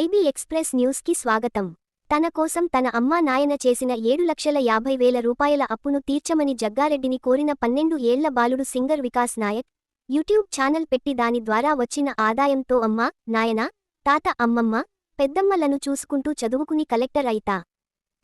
Express న్యూస్కి స్వాగతం. తన కోసం తన అమ్మా నాయన చేసిన ఏడు లక్షల యాభై వేల రూపాయల అప్పును తీర్చమని జగ్గారెడ్డిని కోరిన పన్నెండు ఏళ్ళ బాలుడు singer Vikas Nayak YouTube channel పెట్టి దాని ద్వారా వచ్చిన ఆదాయంతో అమ్మా నాయన తాత అమ్మమ్మ పెద్దమ్మలను చూసుకుంటూ చదువుకుని కలెక్టర్ అయితా.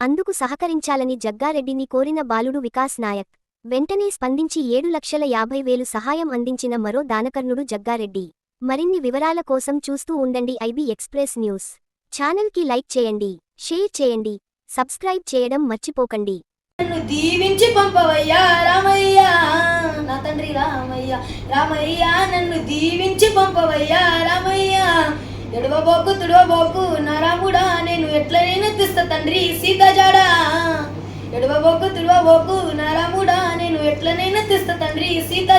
అందుకు సహకరించాలని జగ్గారెడ్డిని కోరిన బాలుడు వికాస్ నాయక్ వెంటనే స్పందించి ఏడు లక్షల యాభై వేలు సహాయం అందించిన మరో దానకర్ణుడు జగ్గారెడ్డి. మరిన్ని వివరాల కోసం చూస్తూ ఉండండి ఐబీ ఎక్స్ప్రెస్ న్యూస్. ఛానల్కి లైక్ చేయండి షేర్ చేయండి సబ్స్క్రైబ్ చేయడం మర్చిపోకండి. నన్ను దీవించి పంపవయ్యా రామయ్య నా తండ్రి రామయ్య రామయ్య నన్ను దీవించి పంపవయ్యా రామయ్య. ఎడవబోకు తుడవబోకు నా రాముడా నేను ఎట్లనైనా తీస్తా తండ్రి సీత జాడా. ఎడవబోకు తుడవబోకు నా రాముడా నేను ఎట్లనైనా తీస్తా తండ్రి సీత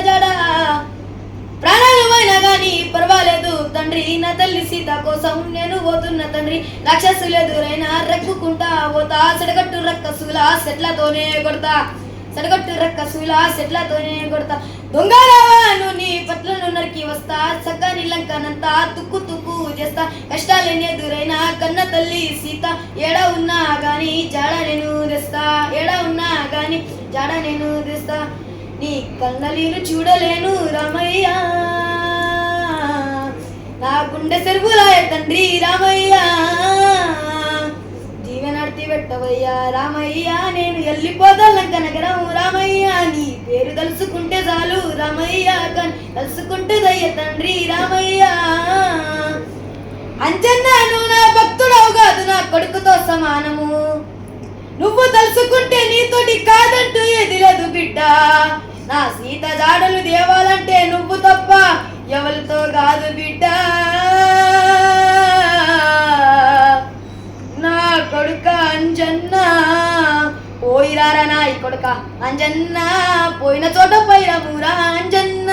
ప్రాణాలు ప్రాణాలమైనా కానీ పర్వాలేదు తండ్రి. నా తల్లి సీత కోసం నేను పోతున్న తండ్రి. రాక్షసుల దూరైనా రెక్కుకుంటా పోతా. సడగట్టు రక్కసుల సెట్లతోనే కొడతా. సడగట్టు రక్కసుల సెట్లతోనే కొడతా. దొంగలవాను నీ పట్లను నరికి వస్తా. చక్కని లంకనంతా తుక్కు తుక్కు చేస్తా. కష్టాలనే దూరైనా కన్న తల్లి సీత. ఏడ ఉన్నా కానీ జాడ నేను తెస్తా. ఏడ ఉన్నా కానీ జాడ నేను తెస్తా. నీ కన్నలీలు చూడలేను రామయ్య. నా గుండె సెరువులాయ తండ్రి రామయ్య. జీవనార్తి పెట్టవయ్యా రామయ్య నేను వెళ్ళిపోదాలంక నగరం రామయ్య. నీ పేరు తలుసుకుంటే చాలు రామయ్య కన్ తలుసుకుంటే దయ్య తండ్రి రామయ్య. అంజన్నాను నా భక్తుడవు కాదు నా కొడుకుతో సమానము. నువ్వు తలుసుకుంటే నీతోటి కాదంటూ బిడ్డ. నా సీత జాడలు దేవాలంటే నువ్వు తప్ప ఎవరితో కాదు బిడ్డ. నా కొడుక అంజన్న. పోయిరారా నా ఈ కొడుక అంజన్న. పోయిన చోట పైరమురా అంజన్న.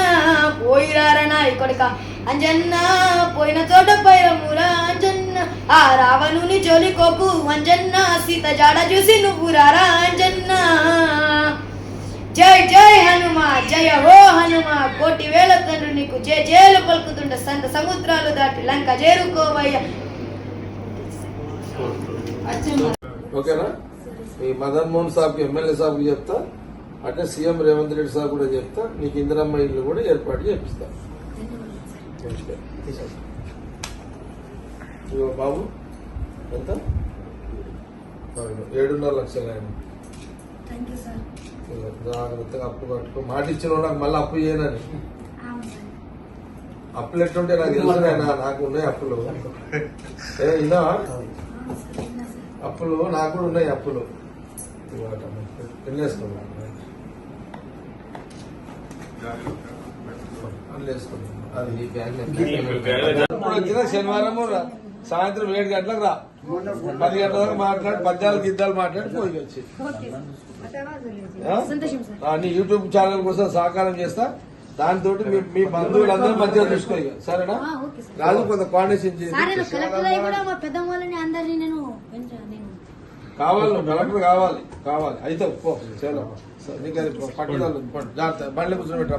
పోయిరారా నా ఈ కొడుక అంజన్న. పోయిన చోట పైరమురా అంజన్న. ఆ రావణుని జోలికోకు అంజన్న. సీత జాడ చూసి నువ్వు రారా అంజన్న. జయ ఓ హనుమ కోటి వేల తండ్రి నీకు జే జయలు పలుకుతుండ సంత సముద్రాలు దాటి లంక చేరుకోవయ్య. ఓకేనా? ఈ మదన్ మోహన్ సాబ్కి ఎమ్మెల్యే సాబ్కి చెప్తా అంటే సీఎం రేవంత్ రెడ్డి సాబ్ కూడా చెప్తా నీకు ఇందిరమ్మ ఇల్లు కూడా ఏర్పాటు చేపిస్తా. బాబు ఎంత? ఏడున్నర లక్షలు ఆయన జాగ్రత్తగా అప్పు కట్టుకో. మాట ఇచ్చిన నాకు మళ్ళీ అప్పు చేయనని అప్పులు ఎట్లుంటే నాకు తెలుసు నాకు ఉన్నాయి అప్పులు. ఏ ఇదా అప్పులు నాకు కూడా ఉన్నాయి అప్పులు. వెళ్ళేసుకున్నాను అది శనివారం. సాయంత్రం ఏడు గంటలకు రా. పది గంటల దాకా మాట్లాడి పద్యాలు గిద్దాలు మాట్లాడి పోయి వచ్చి. యూట్యూబ్ ఛానల్ కోసం సహకారం చేస్తా. దాంతో మీ మీ బంధువులందరూ చూసుకో ఇక. సరేనా? రాజు కొంత కోఆర్డినేషన్ చేసి సార్ నేను కలెక్టర్ అయి కూడా మా పెద్ద వాళ్ళని అందరినీ నేను పెంచాను నేను. కావాలి కలెక్టర్ కావాలి కావాలి. అయితే పో నీకు అది పట్టుదల. జాగ్రత్త. బండ్లు కూర్చోబెట్టరా